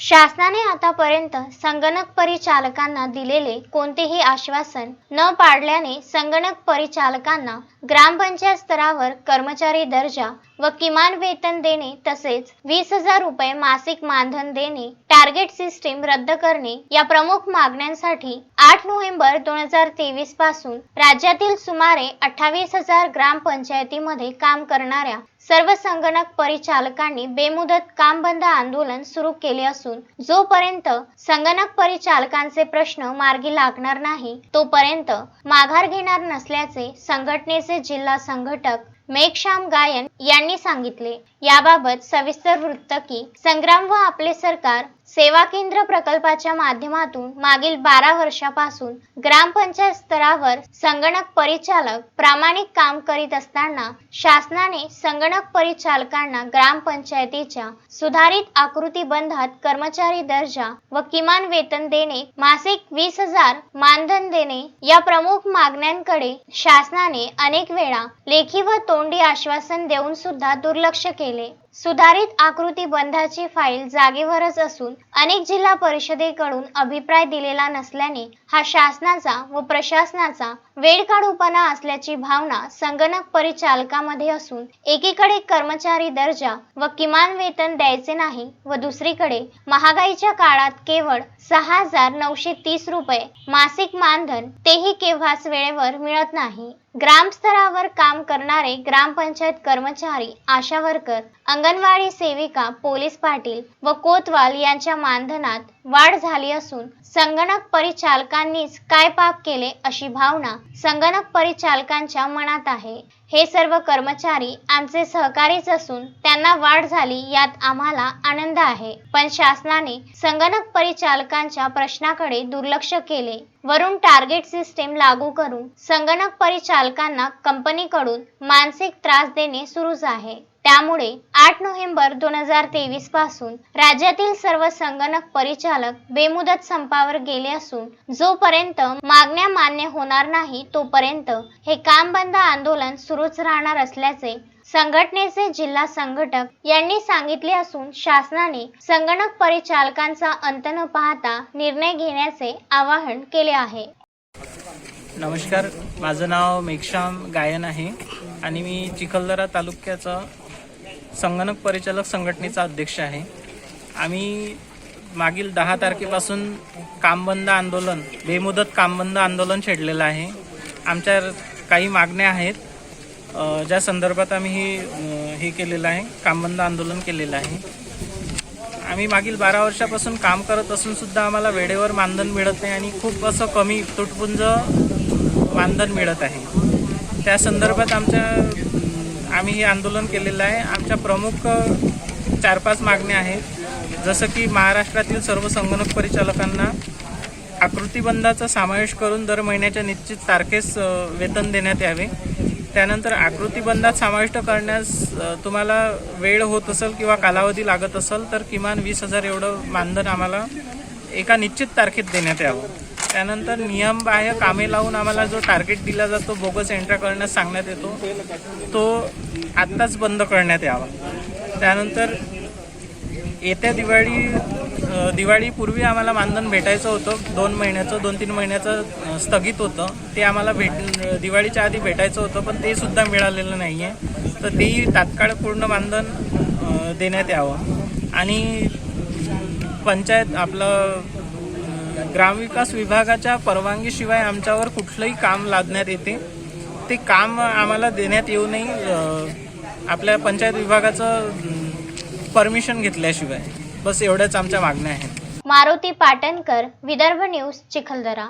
शासनाने आतापर्यंत संगणक परिचालकांना दिलेले कोणतेही आश्वासन न पाडल्याने संगणक परिचालकांना ग्रामपंचायत स्तरावर कर्मचारी दर्जा व किमान वेतन देणे तसेच वीस हजार रुपये मासिक मानधन देणे टार्गेट सिस्टीम रद्द करणे या प्रमुख मागण्यांसाठी आठ नोव्हेंबर दोन हजार तेवीसपासून राज्यातील सुमारे अठ्ठावीस हजार ग्रामपंचायतीमध्ये काम करणाऱ्या सर्व संगणक परिचालकांनी बेमुदत काम बंद आंदोलन सुरू केले असून जोपर्यंत संगणक परिचालकांचे प्रश्न मार्गी लागणार नाही तोपर्यंत माघार घेणार नसल्याचे संघटनेचे जिल्हा संघटक मेघश्याम गायन यांनी सांगितले. याबाबत सविस्तर वृत्त की संग्राम व आपले सरकार सेवा केंद्र प्रकल्पाच्या माध्यमातून मागील बारा वर्षापासून ग्रामपंचायत स्तरावर संगणक परिचालक प्रामाणिक काम करीत असताना शासनाने संगणक परिचालकांना ग्रामपंचायतीच्या सुधारित आकृतीबंधात कर्मचारी दर्जा व किमान वेतन देणे मासिक वीस हजार मानधन देणे या प्रमुख मागण्यांकडे शासनाने अनेक वेळा लेखी व तोंडी आश्वासन देऊन सुद्धा दुर्लक्ष केले. सुधारित आकृती बंधाची फाईल जागेवरच असून अनेक जिल्हा परिषदेकडून अभिप्राय दिलेला नसल्याने हा शासनाचा व प्रशासनाचा वेळकाढूपणा असल्याची भावना संगणक परिचालकामध्ये असून एकीकडे कर्मचारी दर्जा व किमान वेतन द्यायचे नाही व दुसरीकडे महागाईच्या काळात केवळ सहा हजार नऊशे तीस रुपये मासिक मानधन तेही केव्हाच वेळेवर मिळत नाही. ग्रामस्तरावर काम करणारे ग्रामपंचायत कर्मचारी आशा वर्कर अंगणवाडी सेविका पोलीस पाटील व कोतवाल यांच्या मानधनात वाढ झाली असून संगणक परिचालकांनीच काय पाप केले अशी भावना संगणक परिचालकांच्या मनात आहे. हे सर्व कर्मचारी आमचे सहकारीच असून त्यांना वाढ झाली यात आम्हाला आनंद आहे. पण शासनाने संगणक परिचालकांच्या प्रश्नाकडे दुर्लक्ष केले. वरून टार्गेट सिस्टीम लागू करून संगणक परिचालकांना कंपनीकडून मानसिक त्रास देणे सुरूच आहे. त्यामुळे आठ नोव्हेंबर दोन हजार तेवीसपासून राज्यातील सर्व संगणक परिचालक बेमुदत संपावर गेले असून जोपर्यंत मागण्या मान्य होणार नाही तोपर्यंत हे काम बंद आंदोलन सुरूच राहणार असल्याचे संघटनेचे जिल्हा संघटक यांनी सांगितले असून शासनाने संगणक परिचालकांचा अंत न पाहता निर्णय घेण्याचे आवाहन केले आहे. नमस्कार माझं नाव मेघश्याम गायन आहे आणि मी चिखलदरा तालुक्याचा संगणक परिचालक संघटनेचा अध्यक्ष आहे. आम्ही मागील दहा तारखेपासून कामबंद आंदोलन बेमुदत कामबंद आंदोलन छेडलेलं आहे. आमच्या काही मागण्या आहेत. ज्या संदर्भात आम्ही हे हे केलेलं आहे कामबंद आंदोलन केलेलं आहे. आम्ही मागील बारा वर्षापासून काम करत असून सुद्धा आम्हाला वेळेवर मानधन मिळत नाही आणि खूप असं कमी तुटपुंज मानधन मिळत आहे. त्या संदर्भात आमच्या आम्ही हे आंदोलन केलेलं आहे. आमच्या प्रमुख चार पाच मागण्या आहेत. जसं की महाराष्ट्रातील सर्व संगणक परिचालकांना आकृतीबंधाचा समावेश करून दर महिन्याच्या निश्चित तारखेस वेतन देण्यात यावे. त्यानंतर आकृतीबंधात समाविष्ट करण्यास तुम्हाला वेळ होत असेल किंवा कालावधी लागत असेल तर किमान वीस हजार एवढं मानधन आम्हाला एका निश्चित तारखेत देण्यात यावं. त्यानंतर नियमबाह्य कामे लावून आम्हाला जो टार्गेट दिला जातो बोगस एंट्रा करण्यास सांगण्यात येतो तो आत्ताच बंद करण्यात यावा. त्यानंतर येत्या दिवाळी दिवाळीपूर्वी आम्हाला मानधन भेटायचं होतं. दोन महिन्याचं दोन तीन महिन्याचं स्थगित होतं. ते आम्हाला भेट दिवाळीच्या आधी भेटायचं होतं पण ते सुद्धा मिळालेलं नाही आहे तर तेही तात्काळ पूर्ण मानधन देण्यात यावं. आणि पंचायत आपलं ग्रामविकास विभागाच्या परवानगीशिवाय आमच्यावर कुठलंही काम लादण्यात येते. ते काम आम्हाला देण्यात येऊ नये आपल्या पंचायत विभागाचं परमिशन घेतल्याशिवाय. बस एवढ्याच आमच्या मागण्या आहेत. मारुती पाटणकर विदर्भ न्यूज चिखलदरा.